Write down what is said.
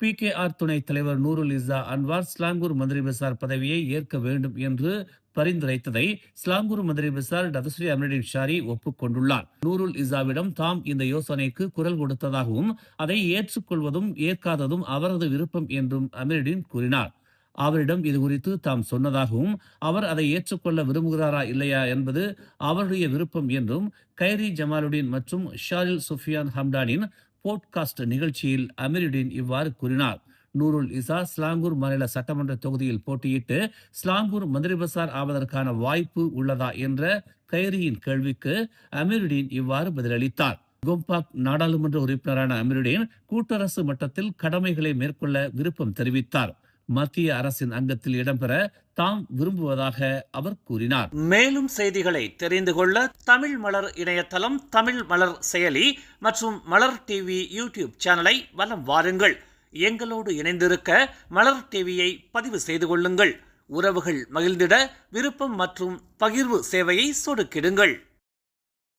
B K R துணைத் தலைவர் Noorul Isha Anwar Selangor மந்திரி பசார் பதவியை ஏற்க வேண்டும் என்று பரிந்துரைத்ததை ஸ்லாங்கூர் மந்திரி பசார் டதஸ்ரீ அமருddin ஷாரி ஒப்புக்கொண்டுள்ளார். நூருல் இசாவிடம் தாம் இந்த யோசனைக்கு குரல் கொடுத்ததாகவும் அதை ஏற்றுக்கொள்வதும் ஏற்காததும் அவரது விருப்பம் என்றும் அமருddin கூறினார். அவரிடம் இது குறித்து தாம் சொன்னதாகவும் அவர் அதை ஏற்றுக்கொள்ள விரும்புகிறாரா இல்லையா என்பது அவருடைய விருப்பம் என்றும் கைரி ஜமாலுddin மற்றும் ஷாரில் சுஃபியான் ஹம்டானின் போட்காஸ்ட் நிகழ்ச்சியில் அமீருடீன் இவ்வாறு கூறினார். நூருல் இசா ஸ்லாங்கூர் மாநில சட்டமன்ற தொகுதியில் போட்டியிட்டு ஸ்லாங்கூர் மந்திரி பசார் ஆவதற்கான வாய்ப்பு உள்ளதா என்ற கைரியின் கேள்விக்கு அமீருடீன் இவ்வாறு பதிலளித்தார். கோம்பாக் நாடாளுமன்ற உறுப்பினரான அமீருடீன் கூட்டரசு மட்டத்தில் கடமைகளை மேற்கொள்ள விருப்பம் தெரிவித்தார். மத்திய அரசின் அங்கத்தில் இடம்பெற தாம் விரும்புவதாக அவர் கூறினார். மேலும் செய்திகளை தெரிந்து கொள்ள தமிழ் மலர் இணையதளம் தமிழ் மலர் செயலி மற்றும் மலர் டிவி யூடியூப் சேனலை வலம் வாருங்கள். எங்களோடு இணைந்திருக்க மலர் டிவியை பதிவு செய்து கொள்ளுங்கள். உறவுகள் மகிழ்ந்திட விருப்பம் மற்றும் பகிர்வு சேவையை சொடுக்கிடுங்கள்.